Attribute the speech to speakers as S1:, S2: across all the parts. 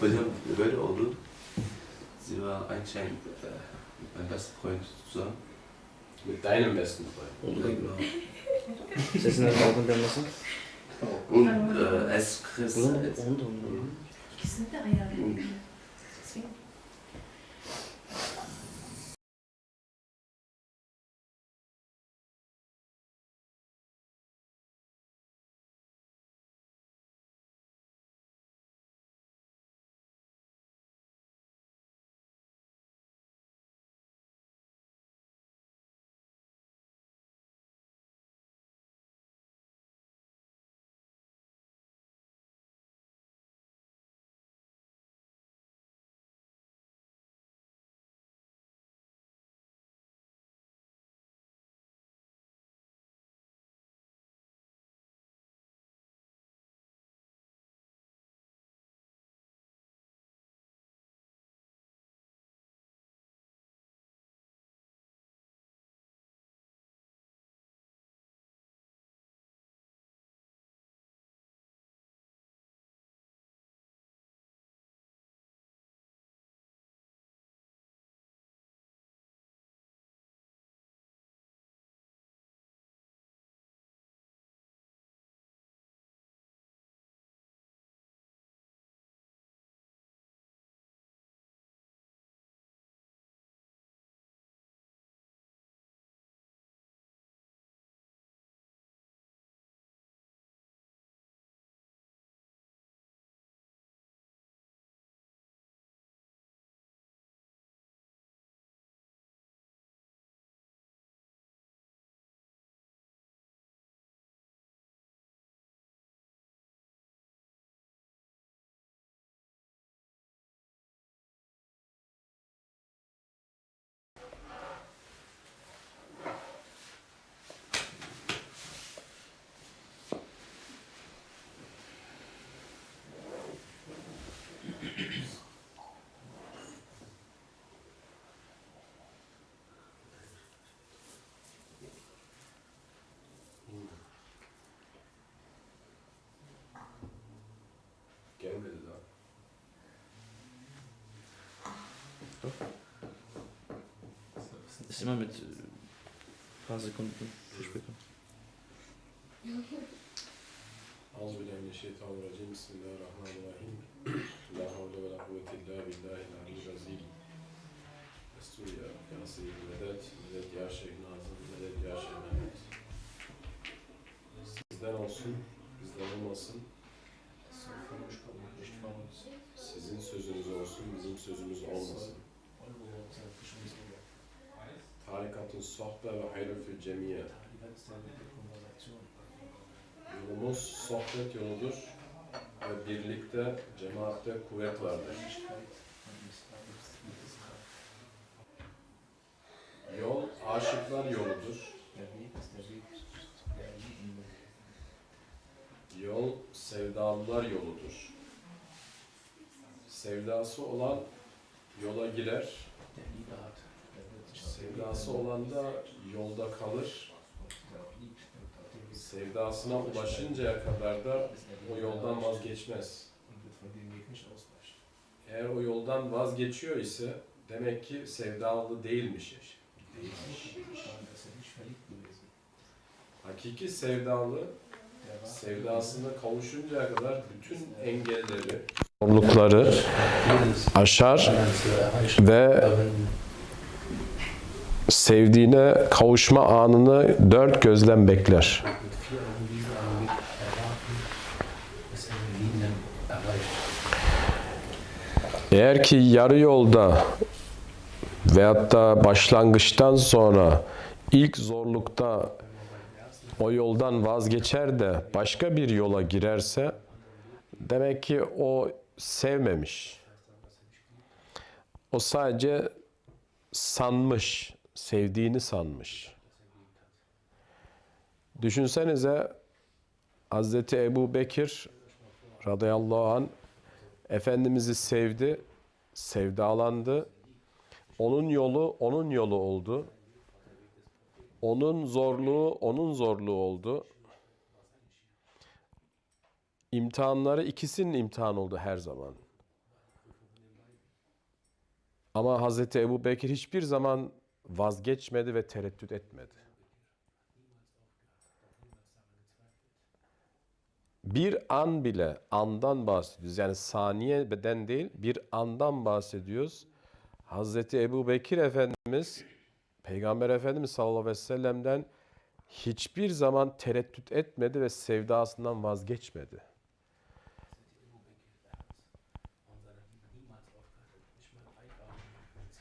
S1: Hocam böyle oldu. Ziva Einstein, mein bester Freund zusammen.
S2: Mit deinem besten Freund.
S1: Ja, genau.
S3: Sesin nasıl aldın der nasıl?
S1: Und äh, es Chris.
S3: Und, und, und.
S4: sind da ja. Deswegen.
S3: Ist immer mit äh, ein paar Sekunden Verspätung.
S2: Euzubillahimineşşeytanirracim. Bismillahirrahmanirrahim. La havle ve la kuvvete illa billahi l-aliyyil azim. Destur ya Yasir medet, medet ya Şeyh Nazım, medet ya Şeyh Mehmet. Sizden olsun, bizden olmasın. Sizin sözünüz olsun, bizim sözümüz olmasın. Tarikatın sohbe ve hayrı fil cemiye. Yolumuz sohbet yoludur ve birlikte, cemaatte kuvvet vardır. Yol aşıklar yoludur. Yol sevdalılar yoludur. Sevdası olan yola girer, sevdası olan da yolda kalır. Sevdasına ulaşıncaya kadar da o yoldan vazgeçmez. Eğer o yoldan vazgeçiyor ise demek ki sevdalı değilmiş. Hakiki sevdalı sevdasına kavuşuncaya kadar bütün engelleri, zorlukları aşar ve sevdiğine kavuşma anını dört gözle bekler. Eğer ki yarı yolda veyahut da başlangıçtan sonra ilk zorlukta o yoldan vazgeçer de başka bir yola girerse demek ki o sevmemiş. O sadece sanmış, sevdiğini sanmış. Düşünsenize Hazreti Ebu Bekir radıyallahu an Efendimiz'i sevdi, sevdalandı. Onun yolu onun yolu oldu. Onun zorluğu onun zorluğu oldu. imtihanları ikisinin imtihan oldu her zaman. Ama Hazreti Ebu Bekir hiçbir zaman vazgeçmedi ve tereddüt etmedi. Bir an bile andan bahsediyoruz. Yani saniye beden değil bir andan bahsediyoruz. Hazreti Ebu Bekir Efendimiz Peygamber Efendimiz sallallahu aleyhi ve sellem'den hiçbir zaman tereddüt etmedi ve sevdasından vazgeçmedi.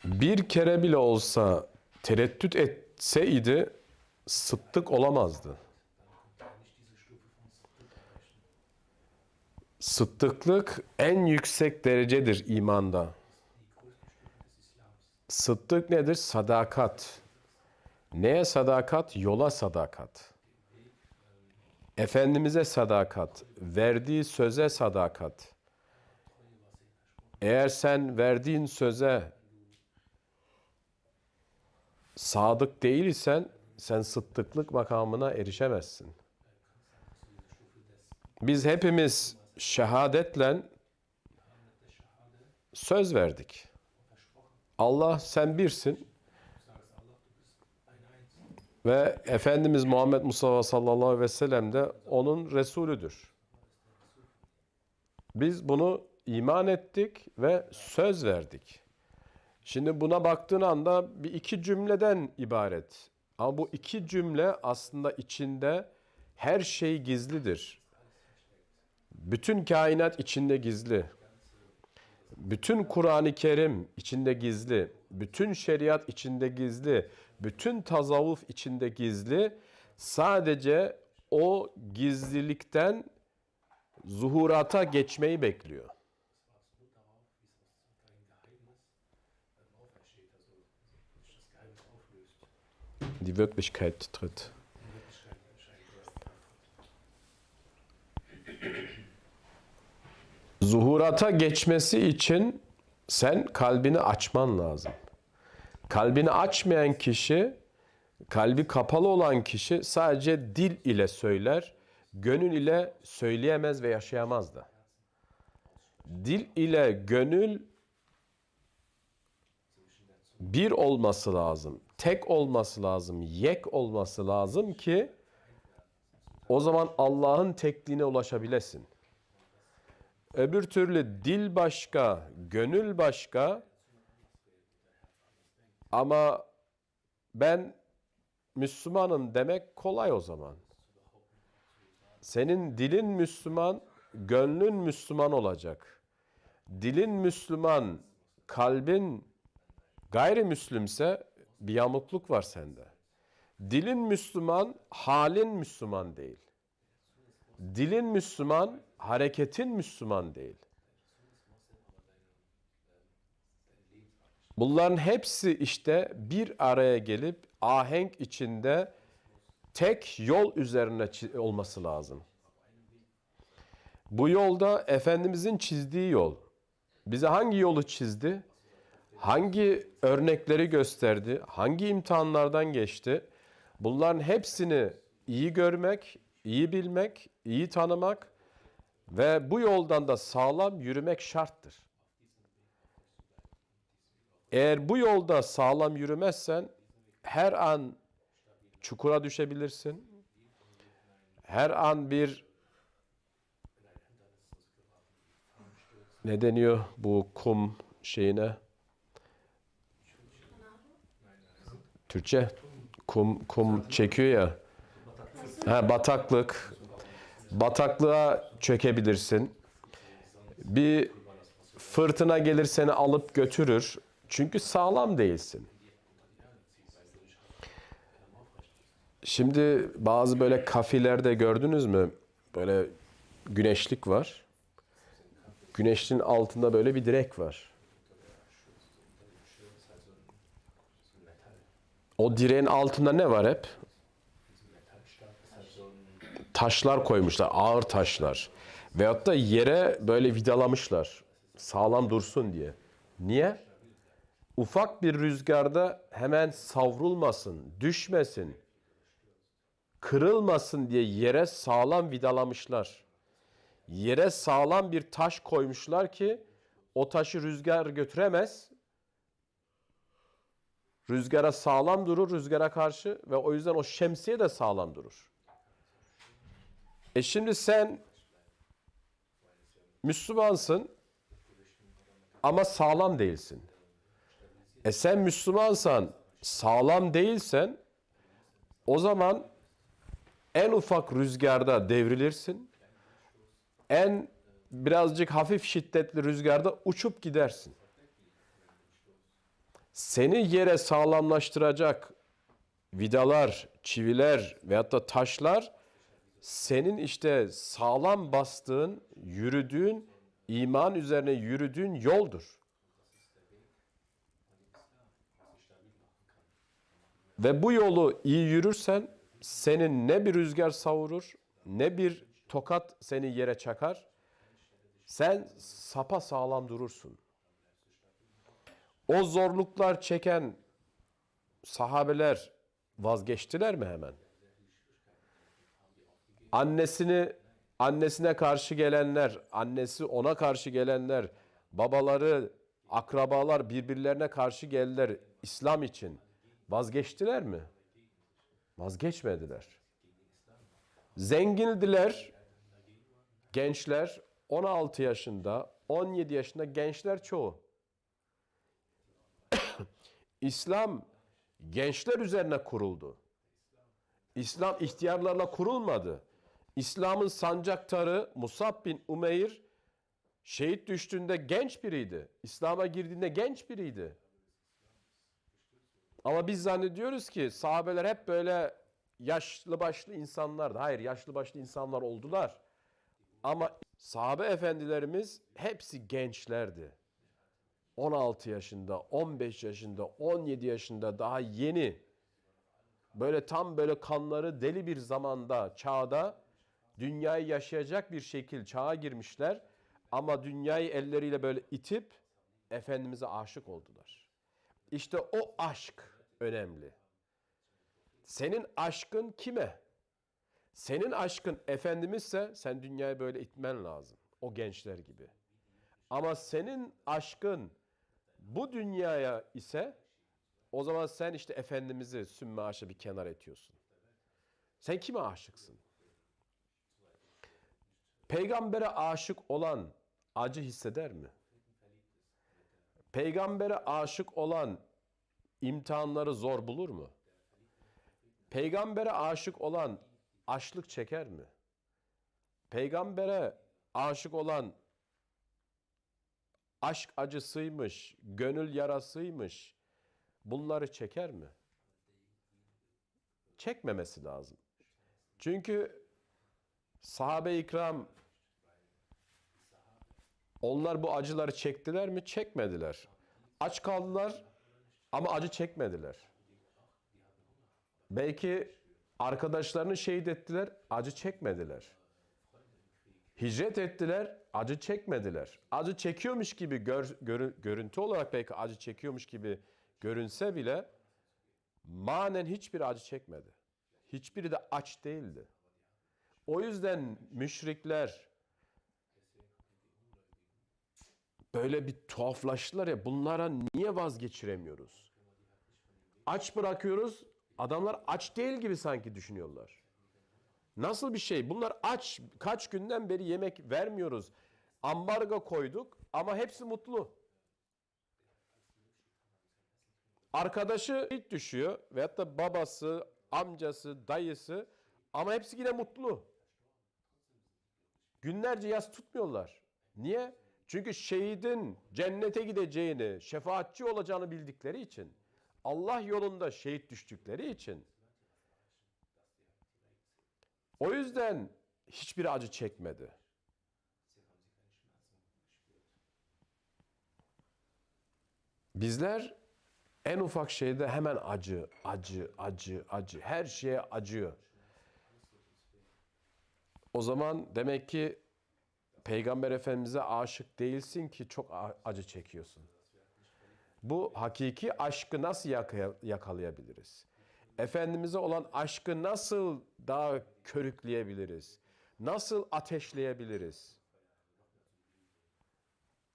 S2: Bir kere bile olsa tereddüt etseydi sıddık olamazdı. Sıddıklık en yüksek derecedir imanda. Sıddık nedir? Sadakat. Neye sadakat? Yola sadakat. Efendimiz'e sadakat. Verdiği söze sadakat. Eğer sen verdiğin söze sadık değil isen sen sıddıklık makamına erişemezsin. Biz hepimiz şehadetle söz verdik. Allah sen birsin. Ve Efendimiz Muhammed Mustafa sallallahu aleyhi ve sellem de onun Resulüdür. Biz bunu iman ettik ve söz verdik. Şimdi buna baktığın anda bir iki cümleden ibaret. Ama bu iki cümle aslında içinde her şey gizlidir. Bütün kainat içinde gizli. Bütün Kur'an-ı Kerim içinde gizli. Bütün şeriat içinde gizli. Bütün tasavvuf içinde gizli. Sadece o gizlilikten zuhurata geçmeyi bekliyor. Die Wirklichkeit tritt. Zuhurata geçmesi için sen kalbini açman lazım. Kalbini açmayan kişi, kalbi kapalı olan kişi sadece dil ile söyler, gönül ile söyleyemez ve yaşayamaz da. Dil ile gönül bir olması lazım. Tek olması lazım. Yek olması lazım ki o zaman Allah'ın tekliğine ulaşabilesin. Öbür türlü dil başka, gönül başka ama ben Müslümanım demek kolay o zaman. Senin dilin Müslüman, gönlün Müslüman olacak. Dilin Müslüman, kalbin gayrimüslimse bir yamukluk var sende. Dilin Müslüman, halin Müslüman değil. Dilin Müslüman, hareketin Müslüman değil. Bunların hepsi işte bir araya gelip ahenk içinde tek yol üzerine olması lazım. Bu yolda Efendimizin çizdiği yol. Bize hangi yolu çizdi? Hangi örnekleri gösterdi? Hangi imtihanlardan geçti? Bunların hepsini iyi görmek, iyi bilmek, iyi tanımak ve bu yoldan da sağlam yürümek şarttır. Eğer bu yolda sağlam yürümezsen her an çukura düşebilirsin. Her an bir ne deniyor bu kum şeyine? Türkçe kum kum çekiyor ya. Ha, bataklık. Bataklığa çökebilirsin. Bir fırtına gelir seni alıp götürür. Çünkü sağlam değilsin. Şimdi bazı böyle kafilerde gördünüz mü? Böyle güneşlik var. Güneşliğin altında böyle bir direk var. O direğin altında ne var hep? Taşlar koymuşlar, ağır taşlar. Veyahut da yere böyle vidalamışlar. Sağlam dursun diye. Niye? Ufak bir rüzgarda hemen savrulmasın, düşmesin, kırılmasın diye yere sağlam vidalamışlar. Yere sağlam bir taş koymuşlar ki o taşı rüzgar götüremez. Rüzgara sağlam durur rüzgara karşı ve o yüzden o şemsiye de sağlam durur. E şimdi sen Müslümansın ama sağlam değilsin. E sen Müslümansan, sağlam değilsen o zaman en ufak rüzgarda devrilirsin. En birazcık hafif şiddetli rüzgarda uçup gidersin. Seni yere sağlamlaştıracak vidalar, çiviler veyahut da taşlar senin işte sağlam bastığın, yürüdüğün, iman üzerine yürüdüğün yoldur. Ve bu yolu iyi yürürsen senin ne bir rüzgar savurur, ne bir tokat seni yere çakar. Sen sapa sağlam durursun. O zorluklar çeken sahabeler vazgeçtiler mi hemen? Annesini annesine karşı gelenler, annesi ona karşı gelenler, babaları, akrabalar birbirlerine karşı geldiler İslam için. Vazgeçtiler mi? Vazgeçmediler. Zengindiler. Gençler 16 yaşında, 17 yaşında gençler çoğu. İslam gençler üzerine kuruldu. İslam ihtiyarlarla kurulmadı. İslam'ın sancaktarı Musab bin Umeyr şehit düştüğünde genç biriydi. İslam'a girdiğinde genç biriydi. Ama biz zannediyoruz ki sahabeler hep böyle yaşlı başlı insanlardı. Hayır yaşlı başlı insanlar oldular. Ama sahabe efendilerimiz hepsi gençlerdi. 16 yaşında, 15 yaşında, 17 yaşında daha yeni böyle tam böyle kanları deli bir zamanda, çağda dünyayı yaşayacak bir şekil çağa girmişler. Ama dünyayı elleriyle böyle itip Efendimiz'e aşık oldular. İşte o aşk önemli. Senin aşkın kime? Senin aşkın Efendimizse sen dünyayı böyle itmen lazım. O gençler gibi. Ama senin aşkın bu dünyaya ise o zaman sen işte Efendimiz'i sümme aşağı bir kenar etiyorsun. Sen kime aşıksın? Peygambere aşık olan acı hisseder mi? Peygambere aşık olan imtihanları zor bulur mu? Peygambere aşık olan açlık çeker mi? Peygambere aşık olan aşk acısıymış, gönül yarasıymış. Bunları çeker mi? Çekmemesi lazım. Çünkü sahabe-i ikram onlar bu acıları çektiler mi? Çekmediler. Aç kaldılar ama acı çekmediler. Belki arkadaşlarını şehit ettiler, acı çekmediler. Hicret ettiler, acı çekmediler. Acı çekiyormuş gibi gör, görü- görüntü olarak belki acı çekiyormuş gibi görünse bile manen hiçbir acı çekmedi. Hiçbiri de aç değildi. O yüzden müşrikler böyle bir tuhaflaştılar ya bunlara niye vazgeçiremiyoruz? Aç bırakıyoruz. Adamlar aç değil gibi sanki düşünüyorlar. Nasıl bir şey? Bunlar aç. Kaç günden beri yemek vermiyoruz. Ambargo koyduk ama hepsi mutlu. Arkadaşı ilk düşüyor veyahut da babası, amcası, dayısı ama hepsi yine mutlu. Günlerce yas tutmuyorlar. Niye? Çünkü şehidin cennete gideceğini, şefaatçi olacağını bildikleri için. Allah yolunda şehit düştükleri için. O yüzden hiçbir acı çekmedi. Bizler en ufak şeyde hemen acı, acı, acı, acı. Her şeye acıyor. O zaman demek ki Peygamber Efendimiz'e aşık değilsin ki çok acı çekiyorsun. Bu hakiki aşkı nasıl yaka- yakalayabiliriz? Efendimiz'e olan aşkı nasıl daha körükleyebiliriz? Nasıl ateşleyebiliriz?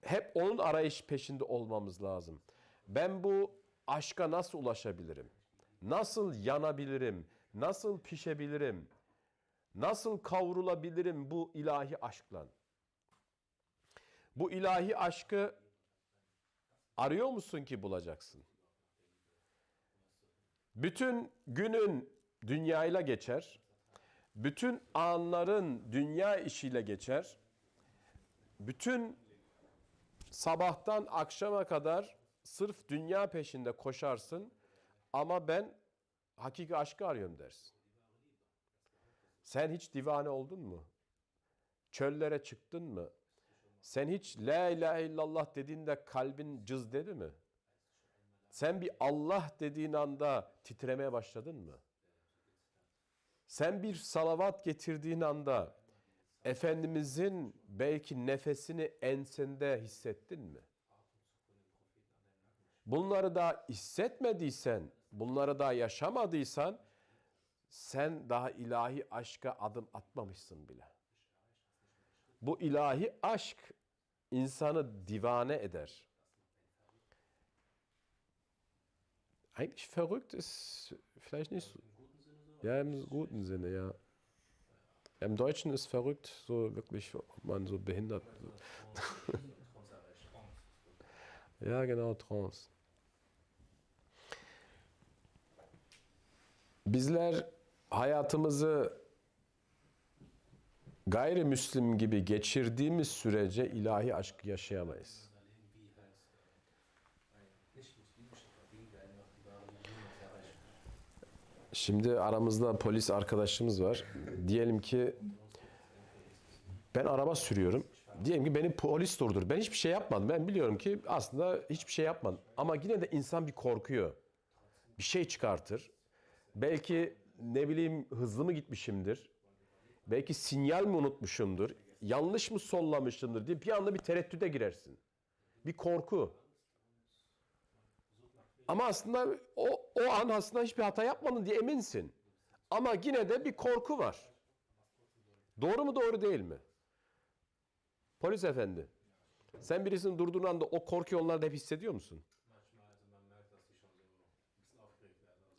S2: Hep onun arayış peşinde olmamız lazım. Ben bu aşka nasıl ulaşabilirim? Nasıl yanabilirim? Nasıl pişebilirim? Nasıl kavrulabilirim bu ilahi aşkla? Bu ilahi aşkı arıyor musun ki bulacaksın? Bütün günün dünyayla geçer. Bütün anların dünya işiyle geçer. Bütün sabahtan akşama kadar sırf dünya peşinde koşarsın ama ben hakiki aşkı arıyorum dersin. Sen hiç divane oldun mu? Çöllere çıktın mı? Sen hiç la ilahe illallah dediğinde kalbin cız dedi mi? Sen bir Allah dediğin anda titremeye başladın mı? Sen bir salavat getirdiğin anda Efendimizin belki nefesini ensende hissettin mi? Bunları da hissetmediysen, bunları da yaşamadıysan sen daha ilahi aşka adım atmamışsın bile. Bu ilahi aşk insanı divane eder. Eigentlich verrückt ist vielleicht nicht so. Ja, im guten Sinne, ja. Im Deutschen ist verrückt so wirklich, ob man so behindert. ja, genau, Trance. Bizler hayatımızı gayrimüslim gibi geçirdiğimiz sürece ilahi aşk yaşayamayız. Şimdi aramızda polis arkadaşımız var. Diyelim ki ben araba sürüyorum. Diyelim ki beni polis durdur. Ben hiçbir şey yapmadım. Ben biliyorum ki aslında hiçbir şey yapmadım. Ama yine de insan bir korkuyor. Bir şey çıkartır. Belki ne bileyim hızlı mı gitmişimdir? Belki sinyal mi unutmuşumdur? Yanlış mı sollamışımdır diye bir anda bir tereddüde girersin. Bir korku. Ama aslında o, o an aslında hiçbir hata yapmadın diye eminsin. Ama yine de bir korku var. Doğru mu doğru değil mi? Polis efendi. Sen birisini durduğun anda o korkuyu onlarda hep hissediyor musun?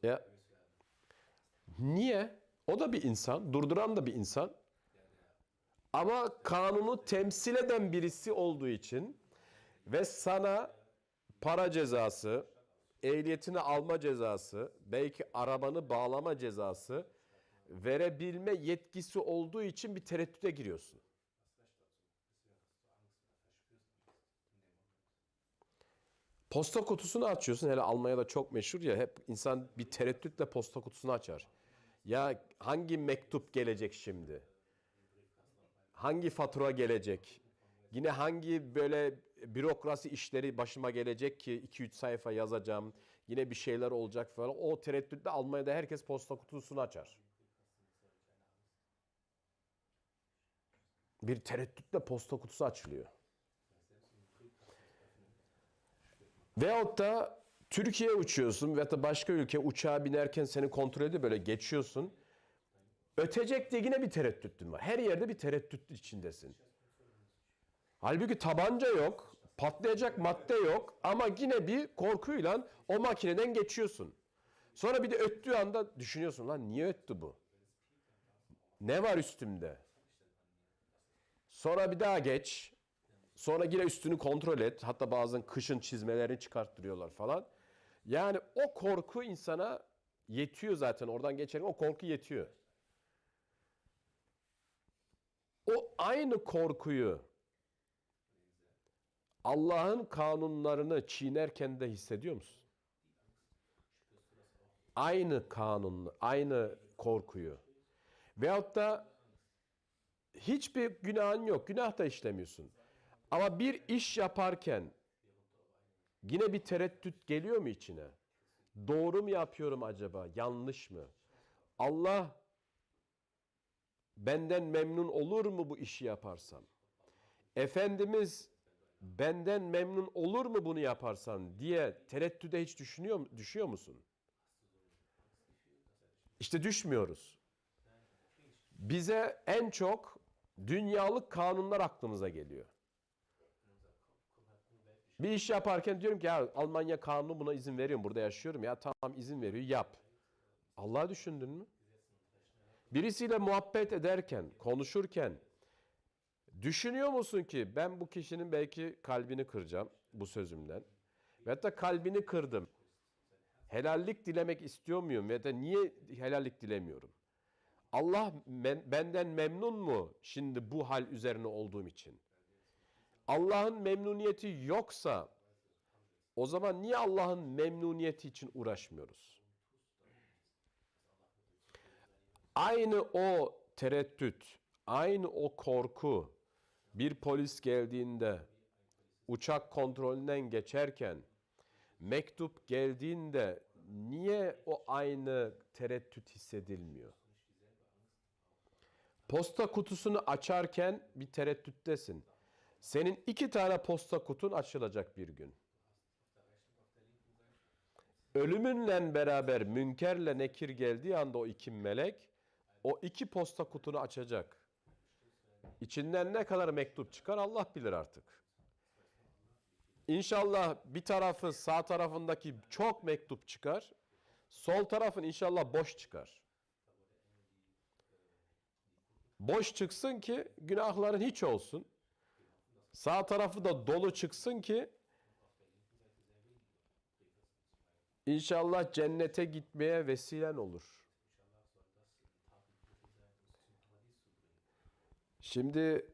S2: Ya niye? O da bir insan, durduran da bir insan. Ama kanunu temsil eden birisi olduğu için ve sana para cezası, ehliyetini alma cezası, belki arabanı bağlama cezası verebilme yetkisi olduğu için bir tereddüte giriyorsun. Posta kutusunu açıyorsun. Hele Almanya'da çok meşhur ya. Hep insan bir tereddütle posta kutusunu açar. Ya hangi mektup gelecek şimdi? Hangi fatura gelecek? Yine hangi böyle bürokrasi işleri başıma gelecek ki 2-3 sayfa yazacağım. Yine bir şeyler olacak falan. O tereddütle Almanya'da herkes posta kutusunu açar. Bir tereddütle posta kutusu açılıyor. Veyahut da Türkiye'ye uçuyorsun veyahut da başka ülke uçağa binerken seni kontrol ediyor böyle geçiyorsun. Ötecek diye yine bir tereddütün var. Her yerde bir tereddüt içindesin. Halbuki tabanca yok, patlayacak madde yok ama yine bir korkuyla o makineden geçiyorsun. Sonra bir de öttüğü anda düşünüyorsun lan niye öttü bu? Ne var üstümde? Sonra bir daha geç. Sonra yine üstünü kontrol et. Hatta bazen kışın çizmelerini çıkarttırıyorlar falan. Yani o korku insana yetiyor zaten. Oradan geçerken o korku yetiyor. O aynı korkuyu Allah'ın kanunlarını çiğnerken de hissediyor musun? Aynı kanunu, aynı korkuyu. Veyahut da hiçbir günahın yok. Günah da işlemiyorsun. Ama bir iş yaparken yine bir tereddüt geliyor mu içine? Doğru mu yapıyorum acaba? Yanlış mı? Allah benden memnun olur mu bu işi yaparsam? Efendimiz benden memnun olur mu bunu yaparsan diye tereddüde hiç düşünüyor düşüyor musun? İşte düşmüyoruz. Bize en çok dünyalık kanunlar aklımıza geliyor. Bir iş yaparken diyorum ki ya Almanya kanunu buna izin veriyor? Burada yaşıyorum ya tamam izin veriyor yap. Allah düşündün mü? Birisiyle muhabbet ederken, konuşurken düşünüyor musun ki ben bu kişinin belki kalbini kıracağım bu sözümden. Ve hatta kalbini kırdım. Helallik dilemek istiyor muyum? Ya da niye helallik dilemiyorum? Allah men- benden memnun mu şimdi bu hal üzerine olduğum için? Allah'ın memnuniyeti yoksa o zaman niye Allah'ın memnuniyeti için uğraşmıyoruz? Aynı o tereddüt, aynı o korku bir polis geldiğinde uçak kontrolünden geçerken mektup geldiğinde niye o aynı tereddüt hissedilmiyor? Posta kutusunu açarken bir tereddüttesin. Senin iki tane posta kutun açılacak bir gün. Ölümünle beraber münkerle nekir geldiği anda o iki melek o iki posta kutunu açacak. İçinden ne kadar mektup çıkar Allah bilir artık. İnşallah bir tarafı sağ tarafındaki çok mektup çıkar. Sol tarafın inşallah boş çıkar. Boş çıksın ki günahların hiç olsun. Sağ tarafı da dolu çıksın ki inşallah cennete gitmeye vesilen olur. Şimdi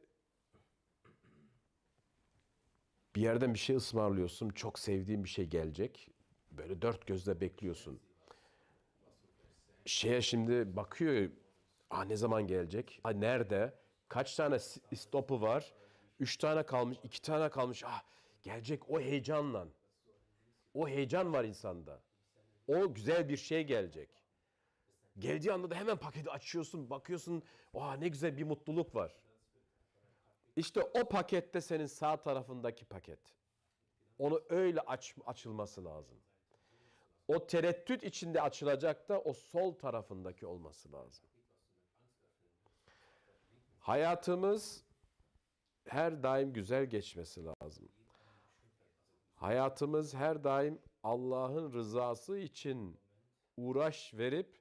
S2: bir yerden bir şey ısmarlıyorsun. Çok sevdiğin bir şey gelecek. Böyle dört gözle bekliyorsun. Şeye şimdi bakıyor. Aa ne zaman gelecek? Aa nerede? Kaç tane stopu var? Üç tane kalmış, iki tane kalmış. Ah gelecek o heyecanla. O heyecan var insanda. O güzel bir şey gelecek. Geldiği anda da hemen paketi açıyorsun, bakıyorsun. Aa ne güzel bir mutluluk var. İşte o pakette senin sağ tarafındaki paket. Onu öyle aç, açılması lazım. O tereddüt içinde açılacak da o sol tarafındaki olması lazım. Hayatımız her daim güzel geçmesi lazım. Hayatımız her daim Allah'ın rızası için uğraş verip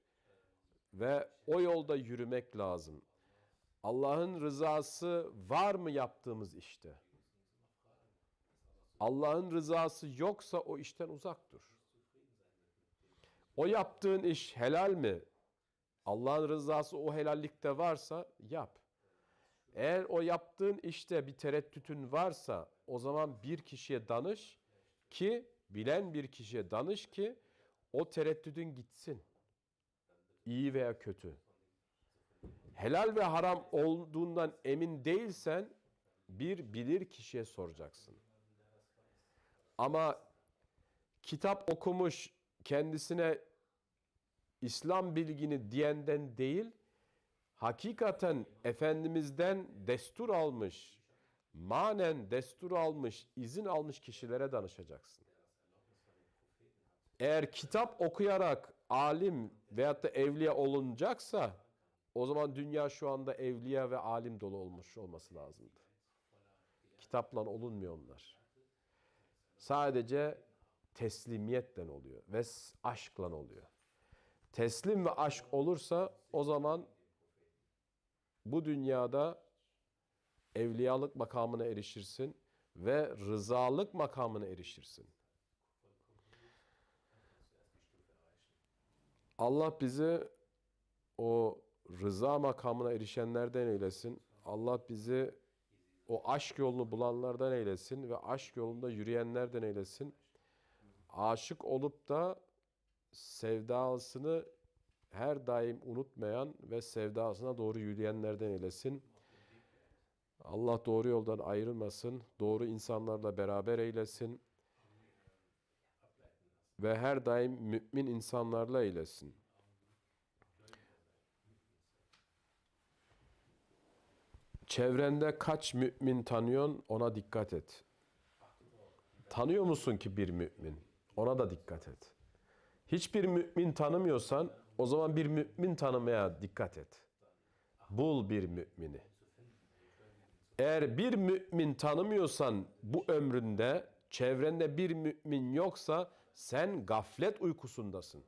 S2: ve o yolda yürümek lazım. Allah'ın rızası var mı yaptığımız işte? Allah'ın rızası yoksa o işten uzak dur. O yaptığın iş helal mi? Allah'ın rızası o helallikte varsa yap. Eğer o yaptığın işte bir tereddütün varsa o zaman bir kişiye danış ki bilen bir kişiye danış ki o tereddüdün gitsin. İyi veya kötü. Helal ve haram olduğundan emin değilsen bir bilir kişiye soracaksın. Ama kitap okumuş kendisine İslam bilgini diyenden değil, hakikaten Efendimiz'den destur almış, manen destur almış, izin almış kişilere danışacaksın. Eğer kitap okuyarak alim veyahut da evliya olunacaksa o zaman dünya şu anda evliya ve alim dolu olmuş olması lazımdı. Kitapla olunmuyor onlar. Sadece teslimiyetten oluyor ve aşkla oluyor. Teslim ve aşk olursa o zaman bu dünyada evliyalık makamına erişirsin ve rızalık makamına erişirsin. Allah bizi o rıza makamına erişenlerden eylesin. Allah bizi o aşk yolunu bulanlardan eylesin ve aşk yolunda yürüyenlerden eylesin. Aşık olup da sevdasını her daim unutmayan ve sevdasına doğru yürüyenlerden eylesin. Allah doğru yoldan ayrılmasın, doğru insanlarla beraber eylesin ve her daim mümin insanlarla eylesin. Çevrende kaç mümin tanıyorsun ona dikkat et. Tanıyor musun ki bir mümin? Ona da dikkat et. Hiçbir mümin tanımıyorsan o zaman bir mümin tanımaya dikkat et. Bul bir mümini. Eğer bir mümin tanımıyorsan bu ömründe, çevrende bir mümin yoksa sen gaflet uykusundasın.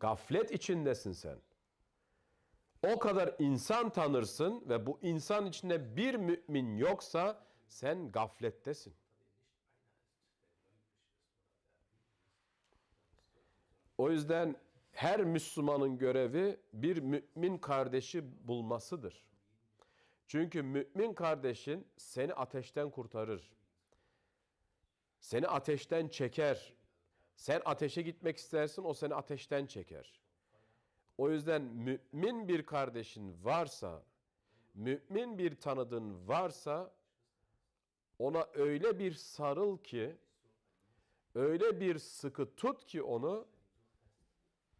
S2: Gaflet içindesin sen. O kadar insan tanırsın ve bu insan içinde bir mümin yoksa sen gaflettesin. O yüzden her Müslümanın görevi bir mümin kardeşi bulmasıdır. Çünkü mümin kardeşin seni ateşten kurtarır. Seni ateşten çeker. Sen ateşe gitmek istersin, o seni ateşten çeker. O yüzden mümin bir kardeşin varsa, mümin bir tanıdığın varsa ona öyle bir sarıl ki, öyle bir sıkı tut ki onu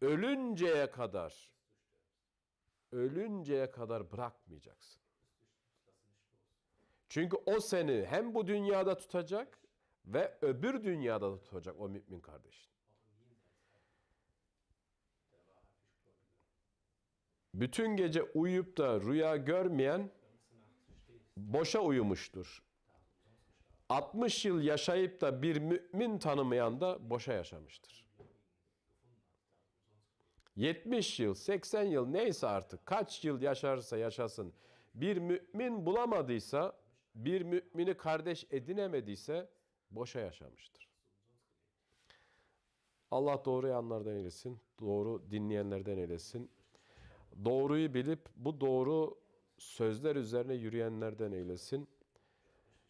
S2: ölünceye kadar ölünceye kadar bırakmayacaksın. Çünkü o seni hem bu dünyada tutacak ve öbür dünyada da tutacak o mümin kardeşin. Bütün gece uyuyup da rüya görmeyen boşa uyumuştur. 60 yıl yaşayıp da bir mümin tanımayan da boşa yaşamıştır. 70 yıl, 80 yıl neyse artık kaç yıl yaşarsa yaşasın bir mümin bulamadıysa, bir mümini kardeş edinemediyse boşa yaşamıştır. Allah doğruyu anlardan eylesin, doğru dinleyenlerden eylesin. Doğruyu bilip bu doğru sözler üzerine yürüyenlerden eylesin.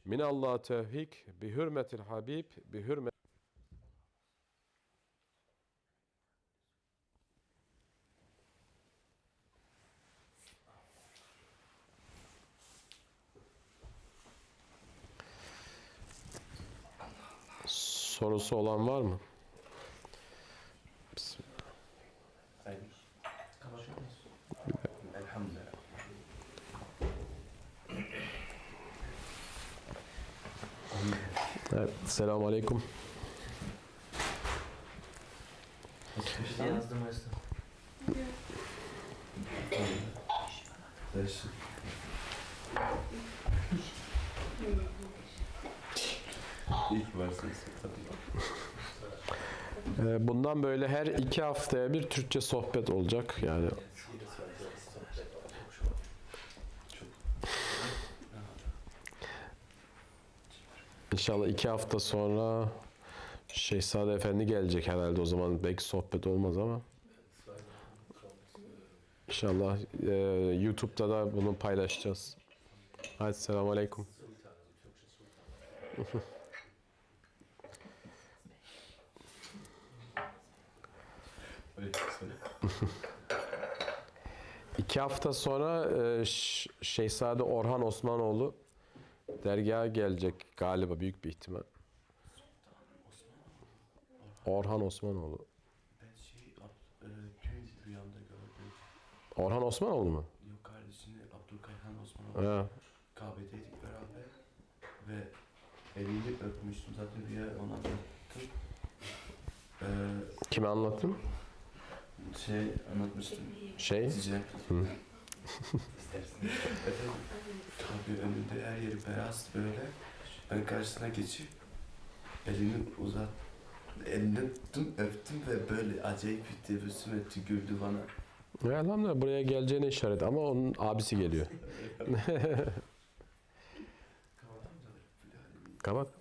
S2: Minallah tevfik bi hürmetil habib bi hürmet Sorusu olan var mı? Bismillah.
S1: Elhamdülillah.
S2: Evet, selamun aleyküm. Ee, Bundan böyle her iki haftaya bir Türkçe sohbet olacak. Yani İnşallah iki hafta sonra Şehzade Efendi gelecek herhalde o zaman belki sohbet olmaz ama İnşallah e, YouTube'da da bunu paylaşacağız. Hadi selamun aleyküm. İki hafta sonra e, Şehzade Orhan Osmanoğlu dergaha gelecek galiba büyük bir ihtimal. Orhan Osmanoğlu.
S1: Ben şey, e, dün rüyamda gördüm.
S2: Orhan Osmanoğlu mu?
S1: Yok kardeşini Abdülkayhan Osmanoğlu.
S2: Ha.
S1: Kahvedeydik beraber. Ve elini öpmüştüm zaten rüya ona anlattım. Ee,
S2: Kime anlattın?
S1: şey anlatmıştım.
S2: Şey?
S1: Size.
S2: Hı.
S1: Efendim, tabii önünde her yeri beyaz böyle. Ben karşısına geçip elini uzat elinden tuttum, öptüm ve böyle acayip bir tebessüm etti, güldü bana.
S2: Elhamdülillah buraya geleceğine işaret ama onun abisi geliyor. Kapat.